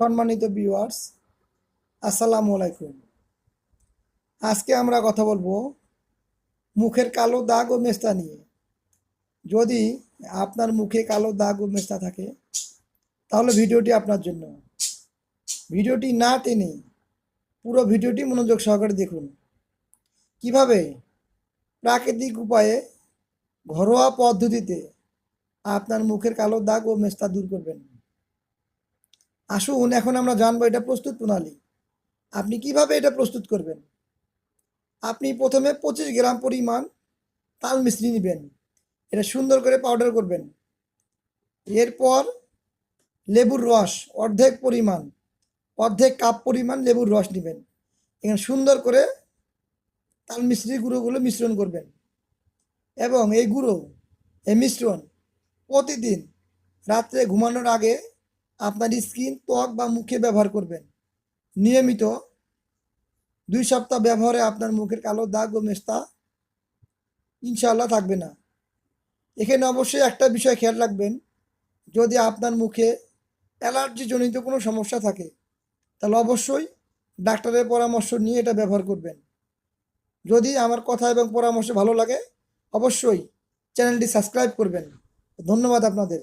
সম্মানিত ভিউয়ার্স আসসালামু আলাইকুম। আজকে আমরা কথা বলব মুখের কালো দাগ ও মেস্তা নিয়ে। যদি আপনার মুখে কালো দাগ ও মেস্তা থাকে, তাহলে ভিডিওটি আপনার জন্য। ভিডিওটি না টেনে পুরো ভিডিওটি মনোযোগ সহকারে দেখুন। কীভাবে প্রাকৃতিক উপায়ে ঘরোয়া পদ্ধতিতে আপনার মুখের কালো দাগ ও মেস্তা দূর করবেন? আসুন, এখন আমরা জানব এটা প্রস্তুত প্রণালী। আপনি কীভাবে এটা প্রস্তুত করবেন? আপনি প্রথমে পঁচিশ গ্রাম পরিমাণ তাল মিশ্রি নেবেন। এটা সুন্দর করে পাউডার করবেন। এরপর লেবুর রস, অর্ধেক পরিমাণ, অর্ধেক কাপ পরিমাণ লেবুর রস নেবেন। এখানে সুন্দর করে তাল মিশ্রি গুঁড়োগুলো মিশ্রণ করবেন। এবং এই গুঁড়ো, এই মিশ্রণ প্রতিদিন রাত্রে ঘুমানোর আগে আপনার স্কিন, ত্বক বা মুখে ব্যবহার করবেন। নিয়মিত দুই সপ্তাহ ব্যবহারে আপনার মুখের কালো দাগ ও মেস্তা ইনশাল্লাহ থাকবে না। এখানে অবশ্যই একটা বিষয় খেয়াল রাখবেন, যদি আপনার মুখে অ্যালার্জি জনিত কোনো সমস্যা থাকে, তাহলে অবশ্যই ডাক্তারের পরামর্শ নিয়ে এটা ব্যবহার করবেন। যদি আমার কথা এবং পরামর্শ ভালো লাগে, অবশ্যই চ্যানেলটি সাবস্ক্রাইব করবেন। ধন্যবাদ আপনাদের।